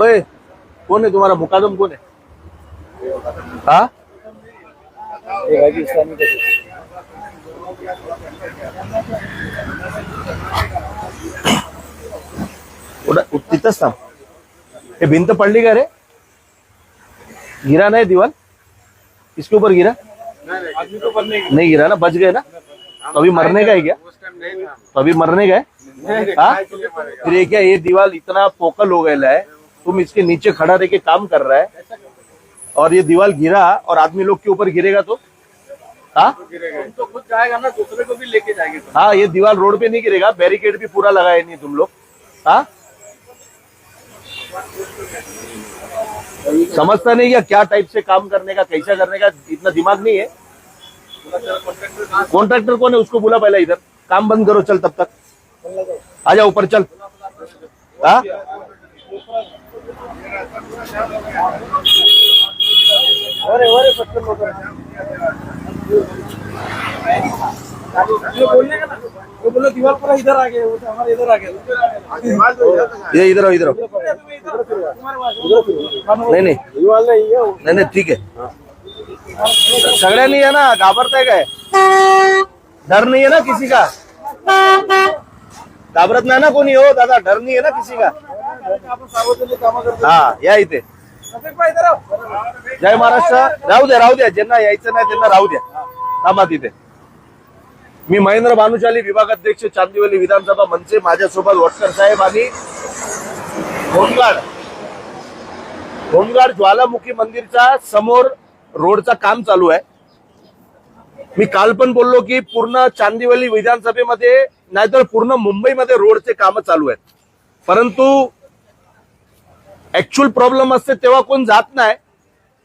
ओए, कौन है तुम्हारा मुकादम कौन है? हाँ? तिथंच थांब हे भिंत पडली का रे। गिरा नाही दीवार किसके ऊपर गिरा? आदमी तो नहीं, गिरा ना, बच गए ना। तो अभी मरने का है क्या? नहीं तो अभी मरने का है? हाँ? फिर क्या, ये दीवार इतना पोकल हो गया है। तुम इसके नीचे खड़ा रह के काम कर रहा है। और ये दीवार गिरा और आदमी लोग के ऊपर गिरेगा तो? हाँ? तो खुद जाएगा ना दूसरे को भी लेके जाएँगे। हाँ ये दीवार रोड पे नहीं गिरेगा बैरिकेड भी पूरा लगाया नहीं तुम लोग। हाँ? समझता नहीं क्या क्या टाइप से काम करने का कैसा करने का इतना दिमाग नहीं है। कॉन्ट्रैक्टर कौन है उसको बोला पहले इधर। काम बंद करो चल तब तक। आ जा ऊपर चल। हाँ? ये बोलने का इधर आ हमारे इधर आ ये इधर आओ इधर आओ। नाही नाही। नहीं है नाही नाही ठीक आहे सगळ्यांनी आहे ना घाबरताय काय? डर नाही आहे ना किसी का? घाबरत नाही ना कोणी? हो दादा डर नाही आहे ना किसी का? हा या इथे. जय महाराष्ट्र. राहू द्या राहू द्या. ज्यांना यायचं नाही त्यांना राहू द्या. थांबा तिथे. मी महेंद्र भानुशाली विभागाध्यक्ष चांदिवली विधानसभा मनसे माझ्यासोबत वटकर साहेब आणि होमगार्ड. होमगार्ड ज्वालामुखी मंदिरच्या समोर रोडचा काम चालू आहे. मी काल पण बोललो की पूर्ण चांदिवली विधानसभेमध्ये नाहीतर पूर्ण मुंबईमध्ये रोडचे काम चालू आहेत. परंतु ऍक्च्युअल प्रॉब्लेम असते तेव्हा कोण जात नाही.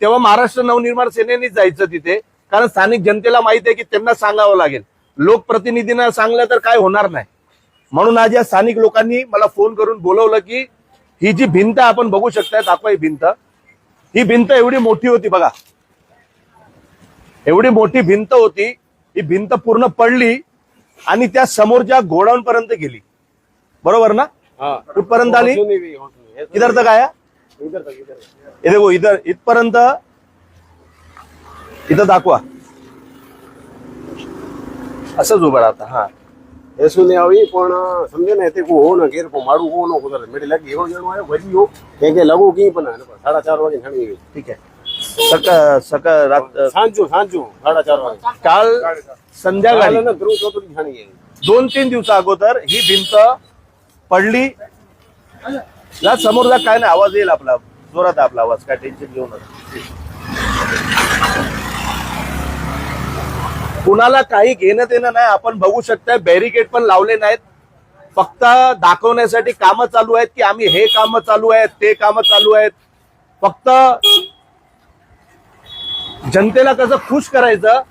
तेव्हा महाराष्ट्र नवनिर्माण सेनेनेच जायचं तिथे. कारण स्थानिक जनतेला माहीत आहे की त्यांना सांगावं लागेल. लोकप्रतिनिधींना सांगलं तर काय होणार नाही. म्हणून आज या स्थानिक लोकांनी मला फोन करून बोलवलं की ही जी भिंत आपण बघू शकताय दाखवा ही भिंत. ही भिंत एवढी मोठी होती बघा. एवढी मोठी भिंत होती. ही भिंत पूर्ण पडली. आणि त्या समोरच्या गोडाऊन पर्यंत गेली बरोबर ना हाँ कुठपर्यंत आली सुनी भी, हाँ, सुनी। ऐसा- इधर तक आया इधर तक इधर तक। हे देखो इधर इथपर्यंत इथं दाखवा असंच उभं राहता हा એ શું ને આવી પણ સમજે ને તે કો હો ને ઘેર કો માડું હો નો કુદર મેડી લાગી એવો જણો આવ્યો વધી ગયો કે કે લગો કી પણ આને પણ સાડા ચાર વાગે છણી ગઈ ठीक आहे सकाळ सकाळ सांजू सांजू साडेचार काल संध्याकाळी दोन तीन दिवसा अगोदर ही भिंत पडली. ना समोरचा काय नाही आवाज येईल आपला. जोरात आपला आवाज काय टेन्शन घेऊ नका. कुणाला काही घेणं देणं नाही आपण बघू शकतोय बॅरिकेड पण लावले नाहीत. फक्त दाखवण्यासाठी कामं चालू आहेत की आम्ही हे कामं चालू आहेत ते कामं चालू आहेत. फक्त जनतेला कसं खुश करायचं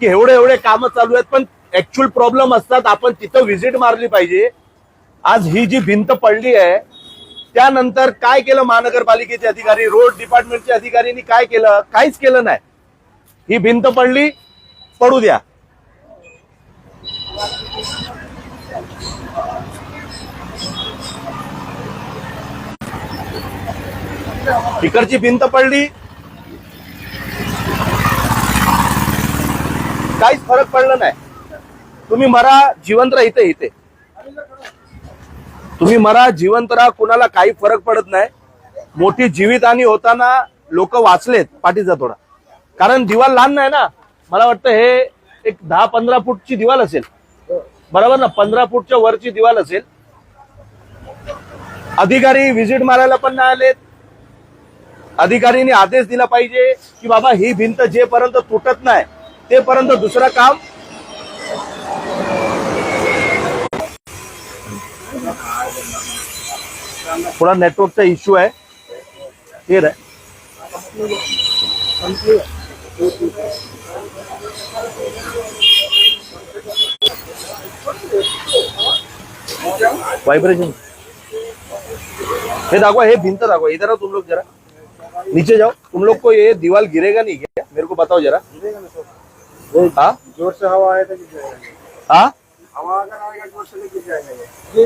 की एवढे एवढे कामं चालू आहेत पण ऍक्च्युअल प्रॉब्लेम असतात आपण तिथं व्हिजिट मारली पाहिजे. आज ही जी भिंत पडली आहे त्यानंतर काय केलं महानगरपालिकेचे अधिकारी रोड डिपार्टमेंटचे अधिकाऱ्यांनी काय केलं? काहीच केलं नाही. ही भिंत पडली पडू द्या. तिकडची भिंत पडली काहीच फरक पडला नाही. तुम्ही मरा जिवंत राहा इथे इथे. तुम्ही मरा जिवंत राहा कुणाला काही फरक पडत नाही. मोठी जीवितहानी होताना लोक वाचलेत पाठीचा थोडा कारण दिवाल लहान नाही ना. मला वाटतं हे एक दहा पंधरा फूटची दिवाल असेल. बरोबर ना? पंधरा फूटच्या वरची दिवाल असेल. अधिकारी व्हिजिट मारायला पण नाही आलेत. अधिकारीने आदेश दिला पाहिजे की बाबा ही भिंत जेपर्यंत तुटत नाही तेपर्यंत दुसरं काम थोडा नेटवर्कचा इश्यू आहे. क्लिअर आहे वाइब्रेशन हे दाखवा, हे भिंत दाखवा. इधर आओ तुम लोग जरा. नीचे जाओ. तुम लोग को ये दीवार गिरेगा नहीं क्या? मेरे को बताओ जरा. हाँ? जोर से हवा हाँ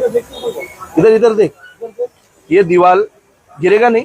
देखते हो इधर इधर देख। ये दीवार गिरेगा नहीं?